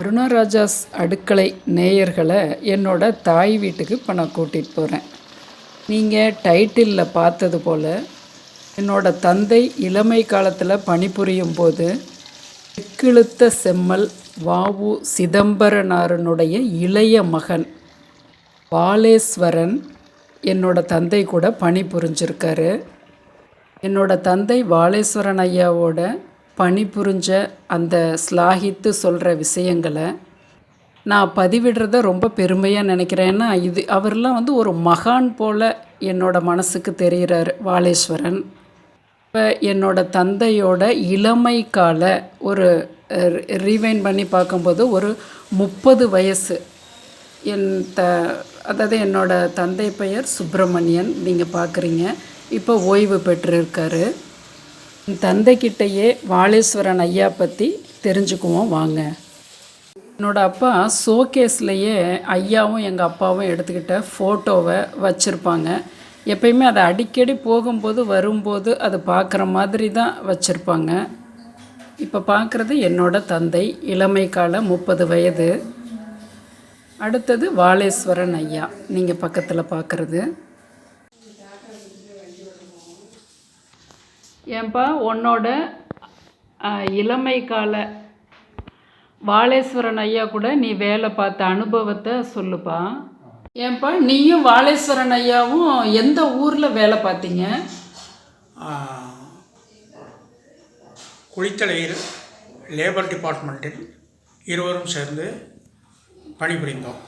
அருணாராஜாஸ் அடுக்களை நேயர்களை என்னோட தாய் வீட்டுக்கு இப்போ நான் கூட்டிகிட்டு போகிறேன் நீங்கள் டைட்டிலில் பார்த்தது போல் என்னோட தந்தை இளமை காலத்தில் பணிபுரியும் போது செக்கிழுத்த செம்மல் வாவு சிதம்பரனாரனுடைய இளைய மகன் பாலேஸ்வரன் என்னோட தந்தை கூட பணிபுரிஞ்சிருக்காரு. என்னோட தந்தை வாலேஸ்வரன் ஐயாவோட பணிபுரிஞ்ச அந்த ஸ்லாகித்து சொல்கிற விஷயங்களை நான் பதிவிடுறத ரொம்ப பெருமையாக நினைக்கிறேன். இது அவர்லாம் வந்து ஒரு மகான் போல் என்னோட மனசுக்கு தெரிகிறாரு வாலேஸ்வரன். இப்போ என்னோட தந்தையோட இளமை கால ஒரு ரீவைன் பண்ணி பார்க்கும்போது ஒரு முப்பது வயசு. என் த அதாவது என்னோட தந்தை பெயர் சுப்பிரமணியன் நீங்கள் பார்க்குறீங்க. இப்போ ஓய்வு பெற்றிருக்காரு. தந்தைக்கிட்டேயே வாழேஸ்வரன் ஐயா பற்றி தெரிஞ்சுக்குவோம் வாங்க. என்னோட அப்பா ஷோகேஸ்லேயே ஐயாவும் எங்கள் அப்பாவும் எடுத்துக்கிட்ட ஃபோட்டோவை வச்சுருப்பாங்க. எப்பயுமே அதை அடிக்கடி போகும்போது வரும்போது அது பார்க்குற மாதிரி தான் வச்சுருப்பாங்க. இப்போ பார்க்குறது என்னோட தந்தை இளமை கால முப்பது வயது. அடுத்தது வாலேஸ்வரன் ஐயா நீங்கள் பக்கத்தில் பார்க்குறது. ஏன்பா உன்னோட இளமை கால வாலேஸ்வரன் ஐயா கூட நீ வேலை பார்த்த அனுபவத்தை சொல்லுப்பா. ஏன்பா நீயும் வாலேஸ்வரன் ஐயாவும் எந்த ஊரில் வேலை பார்த்தீங்க? குளித்தலையில் லேபர் டிபார்ட்மெண்ட்டில் இருவரும் சேர்ந்து பணிபுரிந்தோம்.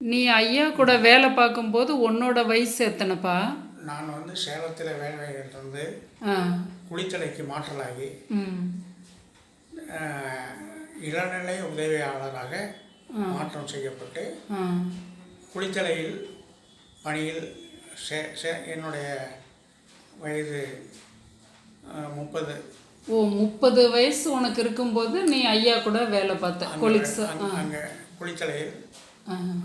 நீ ஐயா கூட வேலை பார்க்கும்போது உன்னோட வயசு எத்தனைப்பா? நான் வந்து சேலத்தில் வேலை இருந்து ஆ. குளித்தலைக்கு மாற்றலாகி இளநிலை உதவியாளராக மாற்றம் செய்யப்பட்டு குளித்தலையில் பணியில் சே சே என்னுடைய வயது முப்பது. ஓ முப்பது வயசு உனக்கு இருக்கும்போது நீ ஐயா கூட வேலை பார்த்த கொலிக்ஸ் அங்க- குளித்தலையில்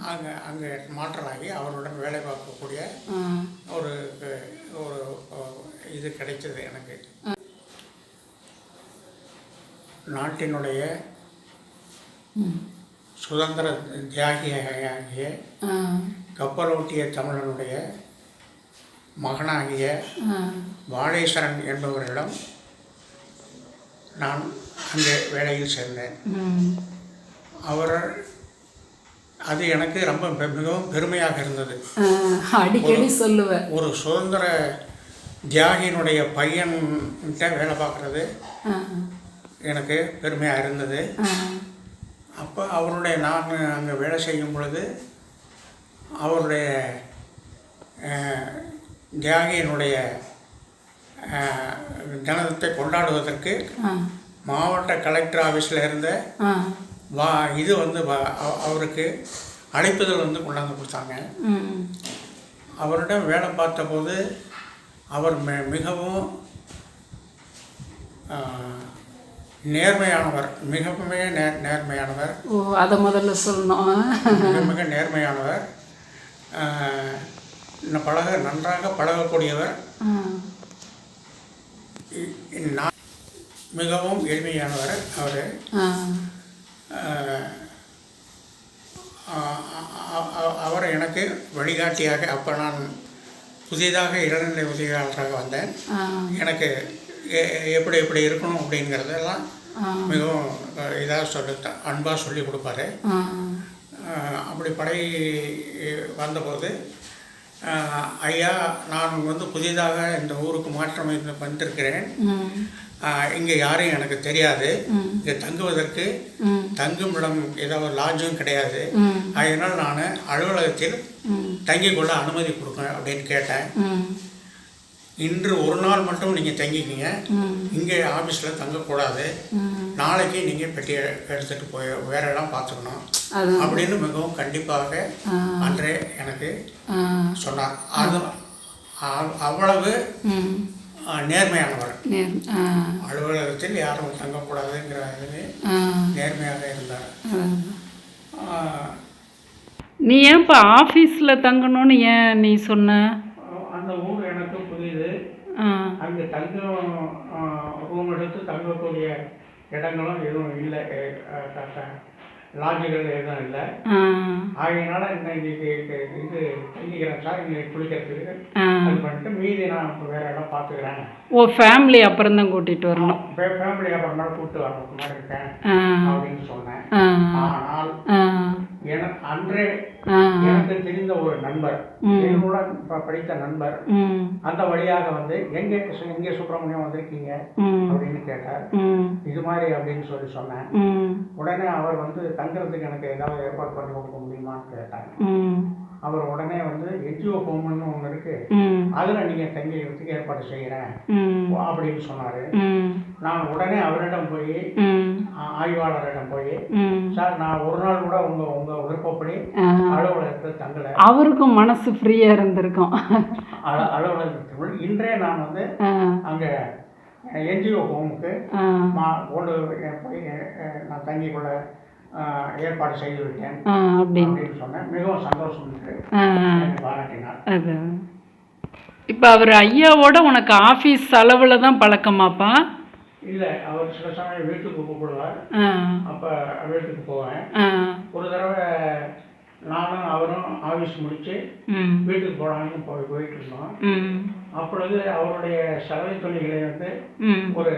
அங்கே அங்கே மாற்றலாகி அவருடன் வேலை பார்க்கக்கூடிய ஒரு ஒரு இது கிடைச்சது எனக்கு. நாட்டினுடைய சுதந்திர தியாகியாகிய கப்பலோட்டிய தமிழனுடைய மகனாகிய வாழேஸ்வரன் என்பவரிடம் நான் அங்கே வேலையில் சேர்ந்தேன். அவர் அது எனக்கு ரொம்ப மிகவும் பெருமையாக இருந்தது. அடிக்கடி சொல்லுவேன் ஒரு சுதந்திர தியாகியினுடைய பையன்கிட்ட வேலை பார்க்குறது. எனக்கு பெருமையாக இருந்தது. அப்போ அவருடைய நான் அங்கே வேலை செய்யும் பொழுது அவருடைய தியாகியினுடைய தினத்தை கொண்டாடுவதற்கு மாவட்ட கலெக்டர் ஆஃபீஸில் இருந்த வா இது வந்து அவருக்கு அழைப்புதல் வந்து கொண்டாந்து கொடுத்தாங்க. அவரிடம் வேலை பார்த்தபோது அவர் மி- மிகவும் நேர்மையானவர் மிக மிக நேர் நேர்மையானவர். ஓ அதை முதல்ல சொல்லணும். மிக மிக நேர்மையானவர். பழக நன்றாக பழகக்கூடியவர். மிகவும் எளிமையானவர் அவர். ஆ. அவர் எனக்கு வழிகாட்டியாக அப்போ நான் புதிதாக இளநிலை உதவியாளராக வந்தேன். எனக்கு எப்படி எப்படி இருக்கணும் அப்படிங்கிறதெல்லாம் மிகவும் இதாக சொல்லி அன்பாக சொல்லி கொடுப்பாரு. அப்படி படை வந்தபோது ஐயா நான் வந்து புதிதாக இந்த ஊருக்கு மாற்றம் வந்திருக்கிறேன். இங்கே யாரும் எனக்கு தெரியாது. இங்கே தங்குவதற்கு தங்கும் இடம் ஏதாவது லாட்ஜும் கிடையாது. அதனால் நான் அலுவலகத்தில் ம். தங்கிக் கொள்ள அனுமதி கொடுங்க அப்படின்னு கேட்டேன். இன்று ஒரு நாள் மட்டும் நீங்கள் தங்கிக்கிங்க. இங்கே ஆஃபீஸில் தங்கக்கூடாது. நாளைக்கு நீங்கள் பெட்டியை எடுத்துகிட்டு போய் வேற இடம் பார்த்துக்கணும். அப்படின்னு மிகவும் கண்டிப்பாக அன்றே எனக்கு சொன்னார். அது அவ்- அவ்வளவு ம். ஆ, நேர்மையானவர். அலுவலகத்தில் யாரும் தங்கக்கூடாதுங்கிற இதுவே ஆ. நேர்மையாக இருந்தார். நீ ஏன்ப்பா ஆஃபீஸில் தங்கணும்னு ஏன் நீ சொன்ன அந்த ஊர் எனக்கு புரியுது ஆ அங்கே தங்கம் ரூம் எடுத்து தங்கக்கூடிய இடங்களும் எதுவும் இல்லை லாட்ஜுகள் எதுவும் இல்லை. ஆகையினால இன்னைக்கு இது தங்கிக்கிறேன் சார் இங்கே குளிக்கிறதுக்கு அது பண்ணிட்டு மீதி நான் இப்போ வேறு இடம் பார்த்துக்கிறேன். ஓ ஃபேமிலி அப்புறம் தான் கூட்டிகிட்டு வரணும். ஃபேமிலி அப்புறமா கூப்பிட்டு வரணும் மாதிரி இருக்கேன் அப்படின்னு சொன்னேன். ஆனால் எனக்கு அன்றே எனக்கு தெரிந்த ஒரு நண்பர். என்னுடன் படித்த நண்பர் அந்த வழியாக வந்து எங்கே எங்கே சுப்பிரமணியம் வந்திருக்கீங்க? அப்படின்னு கேட்டார். இது மாதிரி அப்படின்னு சொல்லி சொன்னேன். உடனே அவர் வந்து தங்குறதுக்கு எனக்கு ஏதாவது ஏற்பாடு பண்ணி கொடுக்க முடியுமான்னு கேட்டார் ம். அவர் உடனே வந்து என்ஜிஓ ஹோம்னு ஒன்று இருக்கு. அதில் நீங்கள் தங்கிறதுக்கு ஏற்பாடு செய்கிறேன் அப்படின்னு சொன்னார். நான் உடனே அவரிடம் போய் ஆய்வாளரிடம் போய் சார் நான் ஒரு நாள் கூட உங்கள் உங்கள் விருப்பப்படி. அலுவலகத்தில் தங்கலை. அவருக்கும் மனசு ஃப்ரீயாக இருந்திருக்கும். அல அலுவலகத்துக்குள் இன்றே நான் வந்து அங்கே என்ஜிஓ ஹோமுக்கு மா கொண்டு போய் நான் தங்கிக்கொள்ள ஏற்பாடு செய்து விட்டேன் அப்படின்னு சொன்னேன். மிகவும் சந்தோஷம் பாராட்டினார். இப்போ அவர் ஐயாவோட உனக்கு ஆஃபீஸ் அளவில் தான் பழக்கமாப்பா? இல்லை அவர் சில சமயம் வீட்டுக்கு கூப்பிடுவார். அப்போ வீட்டுக்கு போவேன். ஒரு தடவை நானும் அவரும் ஆஃபீஸ் முடித்து வீட்டுக்கு போகலான்னு போய் போயிட்டு இருந்தோம். அப்பொழுது அவருடைய சலவை துணிகளை வந்து ஒரு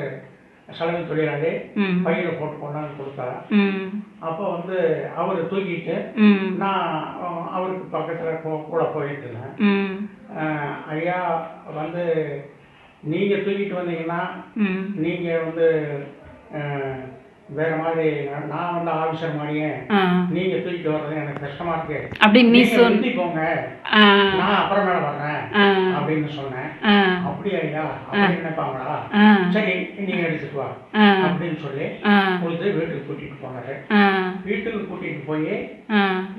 சலவை தொழிலாளி பையில் போட்டு கொண்டாந்து கொடுத்தார்? அப்போ வந்து அவர் தூக்கிட்டு நான் அவருக்கு பக்கத்தில் கூட போயிட்டு இருந்தேன். ஐயா வந்து நீங்கள் தூக்கிட்டு வந்தீங்கன்னா நீங்கள் வந்து வேற மாதிரி நான் வந்து ஆஃபீஸர் மாதிரியே ஆ. நீங்கள் தூக்கிட்டு வர்றது எனக்கு கஷ்டமாக இருக்கு. அப்படின்னு நீ நீங்க சொல் முந்தி போங்க. நான் அப்புறமேல வர்றேன் அப்படின்னு சொன்னேன். அப்படியா ஐயா நினைப்பாங்களா? சரி நீங்க எடுத்துட்டு வா அப்படின்னு சொல்லி கொடுத்து வீட்டுக்கு கூட்டிட்டு போனாரு. வீட்டுக்கு கூட்டிட்டு போய்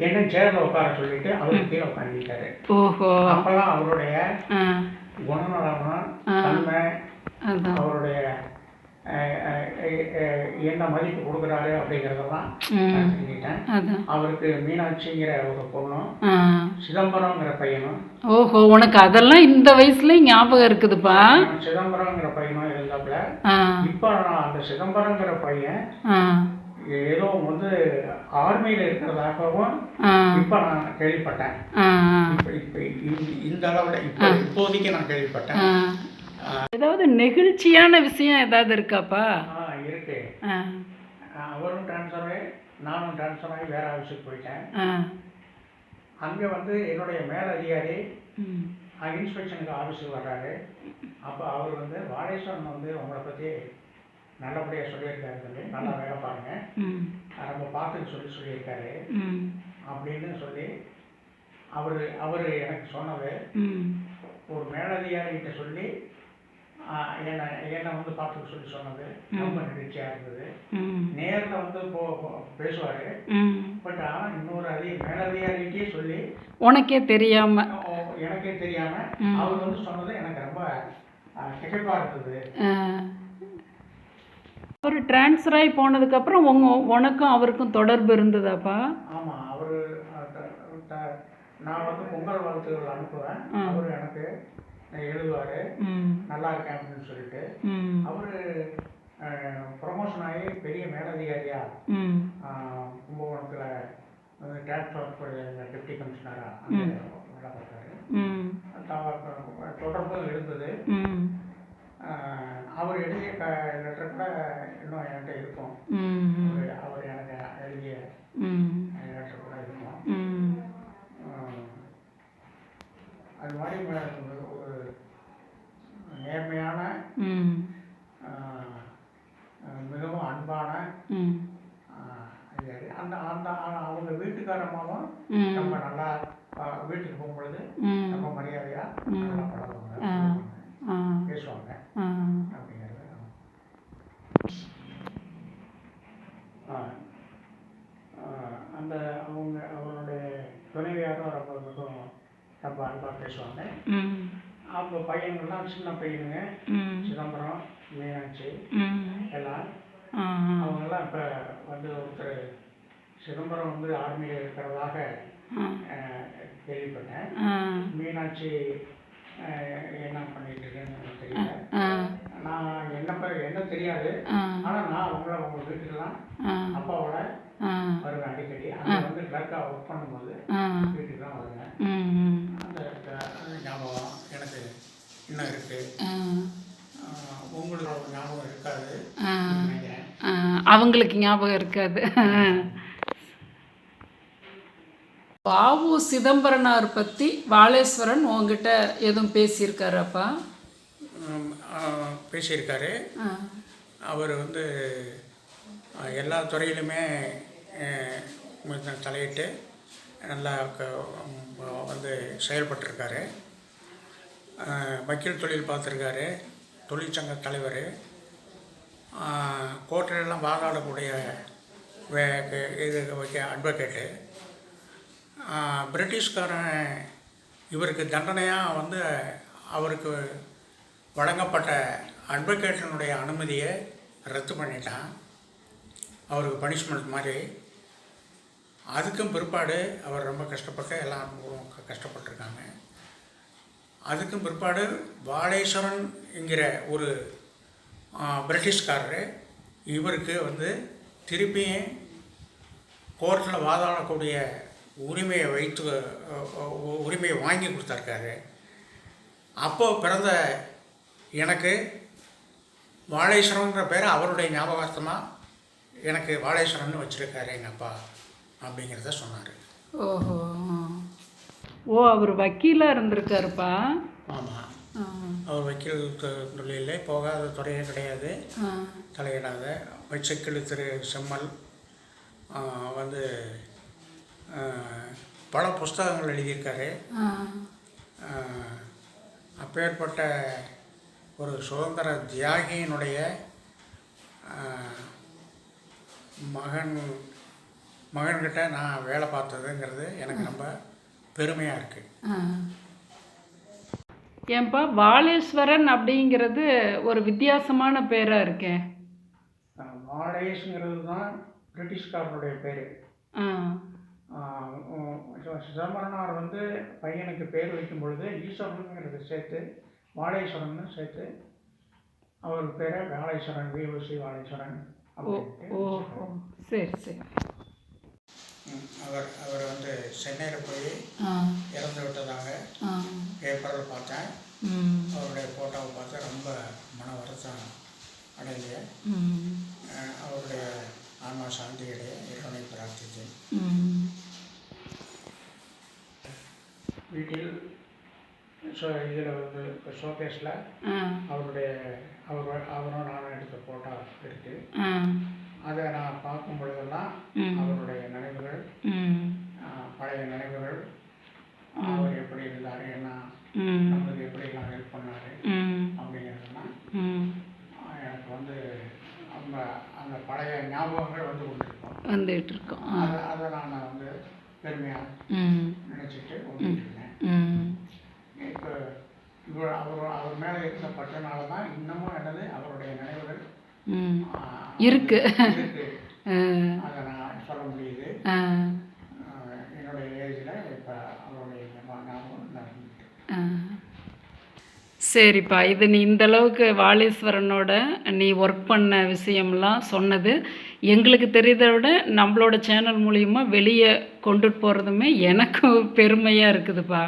என்ன சேர்ல உட்கார சொல்லிட்டு அவரு கீழே உட்காந்துட்டாரு அப்பெல்லாம் அவருடைய ஆ. தன்மை அவருடைய என்ன மதிப்பு கொடுக்குறாரு அப்படிங்கிறதெல்லாம் செஞ்சுட்டேன் அதான். அவருக்கு மீனாட்சிங்கிற ஒரு பொண்ணும் ஆ. சிதம்பரங்கிற பையனும். ஓஹோ உனக்கு அதெல்லாம் இந்த வயசுலயும் ஞாபகம் இருக்குதுப்பா. சிதம்பரங்கிற பையனும் இருந்தாப்புல. இப்போ அந்த சிதம்பரங்கிற பையன் ஏதோ வந்து ஆர்மியில் இருக்கிறதாகவும் இப்போ நான் கேள்விப்பட்டேன். இந்த- அளவில் இப்போ இப்போதைக்கு நான் கேள்விப்பட்டேன். ஏதாவது நெகிழ்ச்சியான விஷயம் ஏதாவது இருக்காப்பா? இருக்கு. அவரும் ட்ரான்ஸ்ஃபர் ஆகி நானும் ட்ரான்ஸ்ஃபர் ஆகி வேற ஆஃபீஸுக்கு போயிட்டேன். அங்கே வந்து என்னுடைய மேலதிகாரி ம். இன்ஸ்பெக்ஷனுக்கு ஆஃபீஸுக்கு வர்றாரு. அப்போ அவர் வந்து வாடேஸ்வரன் வந்து உங்களை பற்றி நல்லபடியாக சொல்லியிருக்காரு தம்பி. நல்லா வேலை பாருங்க. ம். நம்ம பார்த்துன்னு சொல்லி சொல்லியிருக்காரு. அப்படின்னு சொல்லி அவர் அவர் எனக்கு சொன்னது. ஒரு மேலதிகாரிகிட்ட சொல்லி என்னை என்னை வந்து பார்த்துக்க சொல்லி சொன்னது ரொம்ப நிகழ்ச்சியாக இருந்தது. நேரில் வந்து போ பேசுவார். பட் ஆனால் இன்னொரு அதிக மேலதிகாரிகிட்டே சொல்லி உனக்கே தெரியாம. எனக்கே தெரியாமல் ம். அவர் வந்து சொன்னது எனக்கு ரொம்ப திகைப்பாக இருந்தது. அவர் ட்ரான்ஸ்ஃபர் ஆகி போனதுக்கப்புறம் உங்க உனக்கும் அவருக்கும் தொடர்பு இருந்ததாப்பா? ஆமாம் அவர் நான் வந்து பொங்கல் வாழ்த்துக்கள் அனுப்புவேன். அவர் எனக்கு எழுதுவார். நல்லா இருக்கேன் அப்படின்னு சொல்லிட்டு அவர் ப்ரொமோஷன் ஆகி பெரிய மேலதிகாரியா கும்பகோணத்தில் டிரான்ஸ்போர்ட் டெப்டி கமிஷனராக வேலை பார்த்தாரு. தொடர்பும் இருந்தது. அவர் எழுதிய க லெட்டர் கூட இன்னும் என்கிட்ட இருக்கும். அவர் எனக்கு எழுதிய லெட்டர் கூட இருக்கும். அது மாதிரி ஒரு நேர்மையான மிகவும் அன்பான. அந்த அந்த அவங்க வீட்டுக்காரமாவும் நம்ம நல்லா வீட்டுக்கு போகும்பொழுது ம். ரொம்ப மரியாதையா ம். நல்லா பழகுவாங்க. பேசுவாங்க. அப்படிங்கிறது. அந்த அவங்க அவருடைய துணைவியாரும் ரொம்ப மிகவும் ரொம்ப அன்பாக பேசுவாங்க. அவங்க பையன்கள்லாம் சின்ன பையனுங்க. சிதம்பரம் மீனாட்சி எல்லாம் அவங்கெல்லாம் இப்போ வந்து ஒருத்தர் சிதம்பரம் வந்து ஆர்மியில் இருக்கிறதாக கேள்விப்பட்டேன். மீனாட்சி என்ன பண்ணிட்டு இருக்கேன்னு தெரியல. நான் என்ன என்ன தெரியாது. ஆனால் நான் உங்களை உங்கள் வீட்டுக்கெல்லாம் அப்பாவோட வருவேன் அடிக்கடி. அங்கே வந்து கிளர்க்காக ஒர்க் பண்ணும்போது வீட்டுக்கு தான் வருவேன். அந்த ஞாபகம் எனக்கு இன்னும் உங்களுக்கு ஞாபகம் இருக்காது அவங்களுக்கு ஞாபகம் இருக்காது. பாவு சிதம்பரனார் பற்றி வாலேஸ்வரன் உங்ககிட்ட எதுவும் பேசியிருக்காராப்பா? பேசியிருக்காரு. அவர் வந்து எல்லா துறையிலுமே தலையிட்டு நல்லா வந்து செயல்பட்டிருக்காரு. வக்கீல் தொழில் பார்த்துருக்காரு தொழிற்சங்க தலைவர். கோர்ட்டிலெல்லாம் வாதாடக்கூடிய வே இது வைக்க அட்வொகேட்டு. பிரிட்டிஷ்காரன் இவருக்கு தண்டனையாக வந்து அவருக்கு வழங்கப்பட்ட அட்வொகேட்டனுடைய அனுமதியை ரத்து பண்ணிட்டான். அவருக்கு பனிஷ்மெண்ட் மாதிரி. அதுக்கும் பிற்பாடு அவர் ரொம்ப கஷ்டப்பட்டு எல்லாம் க- கஷ்டப்பட்டிருக்காங்க. அதுக்கும் பிற்பாடு பாலேஸ்வரன் என்கிற ஒரு பிரிட்டிஷ்காரர் இவருக்கு வந்து திருப்பியும் கோர்ட்டில் வாதாடக்கூடிய உரிமையை வைத்து உரிமையை வாங்கி கொடுத்துருக்காரு. அப்போ பிறந்த எனக்கு வாழேஸ்வரன்ற பேர் அவருடைய ஞாபகார்த்தமாக எனக்கு வாழேஸ்வரன் வச்சுருக்காரு எங்கள் அப்பா அப்படிங்கிறத சொன்னார். ஓஹோ. ஓ அவர் வக்கீலாக இருந்திருக்காருப்பா. ஆமாம் அவர் வக்கீல் தொழிலே போகாத துறையே கிடையாது. தலையிடாத வச்சக்கிழு திரு செம்மல் வந்து பல புஸ்தகங்கள் எழுதியிருக்காரு. அப்பேற்பட்ட ஒரு சுதந்திர தியாகியினுடைய மகன் மகன்கிட்ட நான் வேலை பார்த்ததுங்கிறது எனக்கு ரொம்ப பெருமையாக இருக்குது. ஏன்பா வாலேஸ்வரன் அப்படிங்கிறது ஒரு வித்தியாசமான பேராக இருக்கே? வாடேஷுங்கிறது தான் பிரிட்டிஷ்காரனுடைய பேர். ஆ. சிதம்பரனார் வந்து பையனுக்கு பேர் வைக்கும் பொழுது ஈஸ்வரனுங்கிறத சேர்த்து வாழேஸ்வரன்னு சேர்த்து அவர் பேரை வாழேஸ்வரன் விஓசி வாழேஸ்வரன் சரி சரி. அவர் அவர் வந்து சென்னையில் போய் இறந்து விட்டதாக பேப்பரில் பார்த்தேன். அவருடைய ஃபோட்டோவை பார்த்து ரொம்ப மன வருத்தம் அடைஞ்சேன் அவருடைய ஆன்மா சாந்தியடைய இறைவனை பிரார்த்தித்தேன் ம் வீட்டில் ஷோ இதில் வந்து ஷோகேஸில் ஆ அவருடைய அவர் அவரும் நானும் எடுத்த ஃபோட்டோ இருக்குது அதை நான் பார்க்கும் பொழுதெல்லாம். அவருடைய நினைவுகள் ம் ஆஹ், பழைய நினைவுகள் அவர் எப்படி இருந்தார் என்ன ம் நம்மளுக்கு எப்படிலாம் ஹெல்ப் பண்ணார் ம் அப்படிங்கிறதெல்லாம் ம் ஆஹ், எனக்கு வந்து அந்த அந்த பழைய ஞாபகங்கள் வந்து கொண்டிருக்கும் வந்துட்டு இருக்கோம் ஆ அதை அதை நான் வந்து பெருமையாக ம் நினச்சிட்டு ஓட்டிகிட்டு இருக்கேன் ம் இப்போ இவர் அவர் அவர் மேலே இருந்த பற்றனால தான் இன்னமும் என்னது அவருடைய நினைவுகள் ம் ஆஹ், இருக்கு. சொல்ல முடியுது. என்னுடைய ஏஜில் இப்போ அவருடைய. சரிப்பா. இது நீ இந்த அளவுக்கு வாலீஸ்வரனோட நீ ஒர்க் பண்ண விஷயம்லாம் சொன்னது. எங்களுக்கு தெரியுதை விட நம்மளோட சேனல் மூலிமா வெளியே கொண்டுட்டு போகிறதுமே எனக்கு பெருமையாக இருக்குதுப்பா.